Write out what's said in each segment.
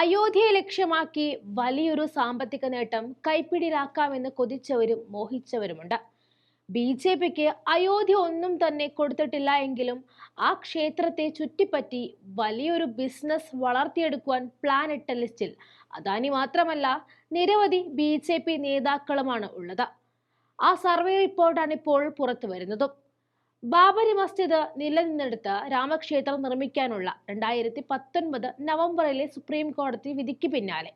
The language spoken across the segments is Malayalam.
അയോധ്യയെ ലക്ഷ്യമാക്കി വലിയൊരു സാമ്പത്തിക നേട്ടം കൈപ്പിടിയിലാക്കാമെന്ന് കൊതിച്ചവരും മോഹിച്ചവരുമുണ്ട്. ബി ജെ പിക്ക് അയോധ്യ ഒന്നും തന്നെ കൊടുത്തിട്ടില്ല എങ്കിലും ആ ക്ഷേത്രത്തെ ചുറ്റിപ്പറ്റി വലിയൊരു ബിസിനസ് വളർത്തിയെടുക്കുവാൻ പ്ലാൻ ഇട്ട ലിസ്റ്റിൽ അദാനി മാത്രമല്ല നിരവധി ബി ജെ പി നേതാക്കളുമാണ് ഉള്ളത്. ആ സർവേ റിപ്പോർട്ടാണ് ഇപ്പോൾ പുറത്തു വരുന്നതും ബാബരി മസ്ജിദ് നിലനിന്നെടുത്ത് രാമക്ഷേത്രം നിർമ്മിക്കാനുള്ള രണ്ടായിരത്തി പത്തൊൻപത് നവംബറിലെ സുപ്രീം കോടതി വിധിക്ക് പിന്നാലെ.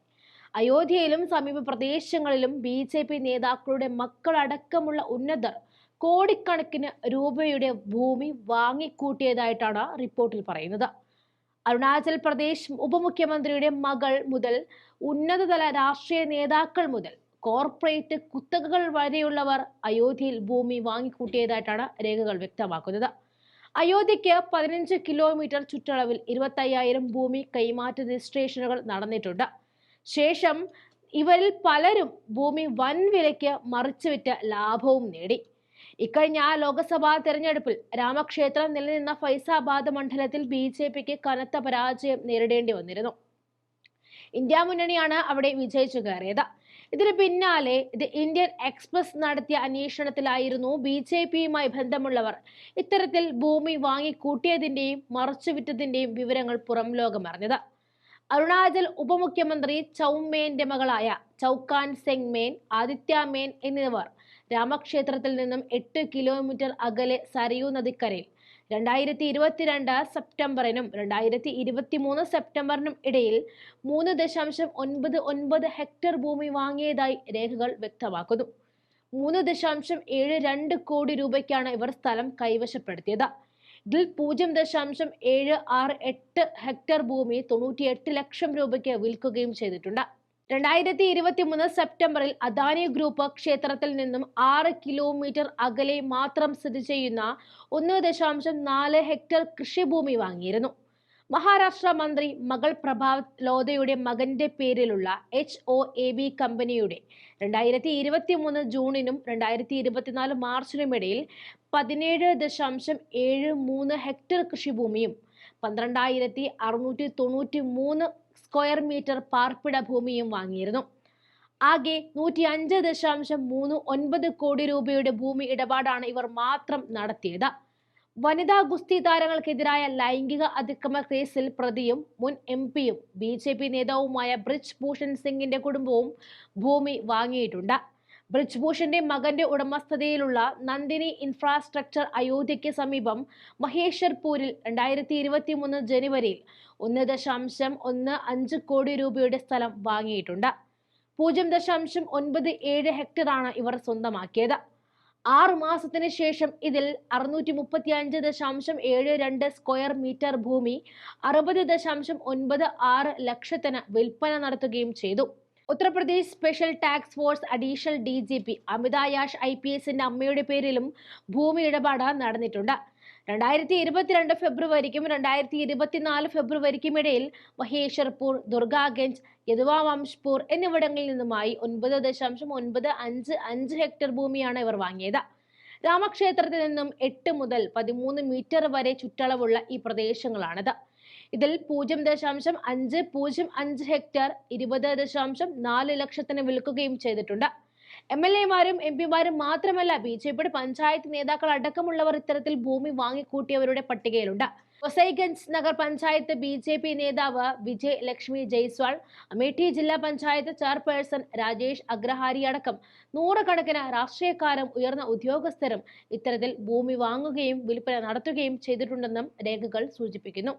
അയോധ്യയിലും സമീപ പ്രദേശങ്ങളിലും ബി ജെ പി നേതാക്കളുടെ മക്കളടക്കമുള്ള ഉന്നതർ കോടിക്കണക്കിന് രൂപയുടെ ഭൂമി വാങ്ങിക്കൂട്ടിയതായിട്ടാണ് റിപ്പോർട്ടിൽ പറയുന്നത്. അരുണാചൽ പ്രദേശ് ഉപമുഖ്യമന്ത്രിയുടെ മകൾ മുതൽ ഉന്നതതല രാഷ്ട്രീയ നേതാക്കൾ മുതൽ കോർപ്പറേറ്റ് കുത്തകകൾ വരെയുള്ളവർ അയോധ്യയിൽ ഭൂമി വാങ്ങിക്കൂട്ടിയതായിട്ടാണ് രേഖകൾ വ്യക്തമാക്കുന്നത്. അയോധ്യയ്ക്ക് പതിനഞ്ച് കിലോമീറ്റർ ചുറ്റളവിൽ ഇരുപത്തയ്യായിരം ഭൂമി കൈമാറ്റ രജിസ്ട്രേഷനുകൾ നടന്നിട്ടുണ്ട്. ശേഷം ഇവരിൽ പലരും ഭൂമി വൻ വിലയ്ക്ക് മറിച്ചുവിറ്റ് ലാഭവും നേടി. ഇക്കഴിഞ്ഞ ലോക്സഭാ തെരഞ്ഞെടുപ്പിൽ രാമക്ഷേത്രം നിലനിന്ന ഫൈസാബാദ് മണ്ഡലത്തിൽ ബി ജെ പിക്ക് കനത്ത പരാജയം നേരിടേണ്ടി വന്നിരുന്നു. ഇന്ത്യ മുന്നണിയാണ് അവിടെ വിജയിച്ചു കയറിയത്. ഇതിന് പിന്നാലെ ദി ഇന്ത്യൻ എക്സ്പ്രസ് നടത്തിയ അന്വേഷണത്തിലായിരുന്നു ബി ജെ പിയുമായി ബന്ധമുള്ളവർ. ഇത്തരത്തിൽ ഭൂമി വാങ്ങിക്കൂട്ടിയതിന്റെയും മറച്ചുവിറ്റതിന്റെയും വിവരങ്ങൾ പുറം ലോകമറിഞ്ഞത്. അരുണാചൽ ഉപമുഖ്യമന്ത്രി ചൗമേന്റെ മകളായ ചൗക്കാൻ സെങ് മേൻ ആദിത്യ മേൻ എന്നിവർ രാമക്ഷേത്രത്തിൽ നിന്നും എട്ട് കിലോമീറ്റർ അകലെ സരയൂ നദിക്കരയിൽ രണ്ടായിരത്തി ഇരുപത്തിരണ്ട് സെപ്റ്റംബറിനും രണ്ടായിരത്തി ഇരുപത്തി മൂന്ന് സെപ്റ്റംബറിനും ഇടയിൽ മൂന്ന് ദശാംശം ഒൻപത് ഒൻപത് ഹെക്ടർ ഭൂമി വാങ്ങിയതായി രേഖകൾ വ്യക്തമാക്കുന്നു. മൂന്ന് ദശാംശം ഏഴ് രണ്ട് കോടി രൂപയ്ക്കാണ് ഇവർ സ്ഥലം കൈവശപ്പെടുത്തിയത്. ഇതിൽ പൂജ്യം ദശാംശം ഏഴ് ആറ് എട്ട് ഹെക്ടർ ഭൂമി തൊണ്ണൂറ്റിയെട്ട് ലക്ഷം രൂപയ്ക്ക് വിൽക്കുകയും ചെയ്തിട്ടുണ്ട്. രണ്ടായിരത്തി ഇരുപത്തി മൂന്ന് സെപ്റ്റംബറിൽ അദാനി ഗ്രൂപ്പ് ക്ഷേത്രത്തിൽ നിന്നും ആറ് കിലോമീറ്റർ അകലെ മാത്രം സ്ഥിതി ചെയ്യുന്ന ഒന്ന് ദശാംശം നാല് ഹെക്ടർ കൃഷിഭൂമി വാങ്ങിയിരുന്നു. മഹാരാഷ്ട്ര മന്ത്രി മകൾ പ്രഭാത് ലോധയുടെ മകന്റെ പേരിലുള്ള എച്ച് ഒ എ ബി കമ്പനിയുടെ രണ്ടായിരത്തി ഇരുപത്തി മൂന്ന് ജൂണിനും രണ്ടായിരത്തി ഇരുപത്തിനാല് മാർച്ചിനും ഇടയിൽ പതിനേഴ് ദശാംശം ഏഴ് മൂന്ന് ഹെക്ടർ കൃഷിഭൂമിയും പന്ത്രണ്ടായിരത്തി അറുന്നൂറ്റി തൊണ്ണൂറ്റി മൂന്ന് സ്ക്വയർ മീറ്റർ പാർപ്പിട ഭൂമിയും വാങ്ങിയിരുന്നു. ആകെ നൂറ്റി അഞ്ച് ദശാംശം മൂന്ന് ഒൻപത് കോടി രൂപയുടെ ഭൂമി ഇടപാടാണ് ഇവർ മാത്രം നടത്തിയത്. വനിതാ ഗുസ്തി താരങ്ങൾക്കെതിരായ ലൈംഗിക അതിക്രമ കേസിൽ പ്രതിയും മുൻ എം പിയും ബി ജെ പി നേതാവുമായ ബ്രിജ് ഭൂഷൺ സിംഗിന്റെ കുടുംബവും ഭൂമി വാങ്ങിയിട്ടുണ്ട്. ബ്രിജ് ഭൂഷന്റെ മകന്റെ ഉടമസ്ഥതയിലുള്ള നന്ദിനി ഇൻഫ്രാസ്ട്രക്ചർ അയോധ്യയ്ക്ക് സമീപം മഹേശ്വർപൂരിൽ രണ്ടായിരത്തി ഇരുപത്തി മൂന്ന് ജനുവരിയിൽ ഒന്ന് ദശാംശം ഒന്ന് അഞ്ച് കോടി രൂപയുടെ സ്ഥലം വാങ്ങിയിട്ടുണ്ട്. പൂജ്യം ദശാംശം ഒൻപത് ഏഴ് ഹെക്ടറാണ് ഇവർ സ്വന്തമാക്കിയത്. ആറു മാസത്തിന് ശേഷം ഇതിൽ അറുന്നൂറ്റി മുപ്പത്തി അഞ്ച് ദശാംശം ഏഴ് രണ്ട് സ്ക്വയർ മീറ്റർ ഭൂമി അറുപത് ദശാംശം ഒൻപത് ആറ് ലക്ഷത്തിന് വിൽപ്പന നടത്തുകയും ചെയ്തു. Uttar Pradesh special tax force additional D G P Amitabh Yash I P എസിന്റെ അമ്മയുടെ പേരിലും ഭൂമി ഇടപാട് നടന്നിട്ടുണ്ട്. രണ്ടായിരത്തി ഇരുപത്തിരണ്ട് ഫെബ്രുവരിക്കും രണ്ടായിരത്തി ഇരുപത്തിനാല് ഫെബ്രുവരിക്കും ഇടയിൽ മഹേശ്വർപൂർ ദുർഗാഗഞ്ച് യദുവാവംശ്പൂർ എന്നിവിടങ്ങളിൽ നിന്നുമായി ഒൻപത് ദശാംശം ഒൻപത് അഞ്ച് അഞ്ച് ഹെക്ടർ ഭൂമിയാണ് ഇവർ വാങ്ങിയത്. രാമക്ഷേത്രത്തിൽ നിന്നും എട്ട് മുതൽ പതിമൂന്ന് മീറ്റർ വരെ ചുറ്റളവുള്ള ഈ പ്രദേശങ്ങളാണിത്. ഇതിൽ പൂജ്യം ദശാംശം അഞ്ച് പൂജ്യം അഞ്ച് ഹെക്ടർ ഇരുപത് ദശാംശം നാല് ലക്ഷത്തിന് വിൽക്കുകയും ചെയ്തിട്ടുണ്ട്. എം എൽ എമാരും എം പിമാരും മാത്രമല്ല ബി ജെ പഞ്ചായത്ത് നേതാക്കൾ അടക്കമുള്ളവർ ഇത്തരത്തിൽ ഭൂമി വാങ്ങിക്കൂട്ടിയവരുടെ പട്ടികയിലുണ്ട്. Vasaiganj Nagar panchayat B J P നേതാവ് വിജയ് ലക്ഷ്മി ജയ്സ്വാൾ അമേഠി ജില്ലാ പഞ്ചായത്ത് ചെയർപേഴ്സൺ രാജേഷ് അഗ്രഹാരി അടക്കം നൂറുകണക്കിന് രാഷ്ട്രീയക്കാരും ഉയർന്ന ഉദ്യോഗസ്ഥരും ഇത്തരത്തിൽ ഭൂമി വാങ്ങുകയും വിൽപ്പന നടത്തുകയും ചെയ്തിട്ടുണ്ടെന്നും രേഖകൾ സൂചിപ്പിക്കുന്നു.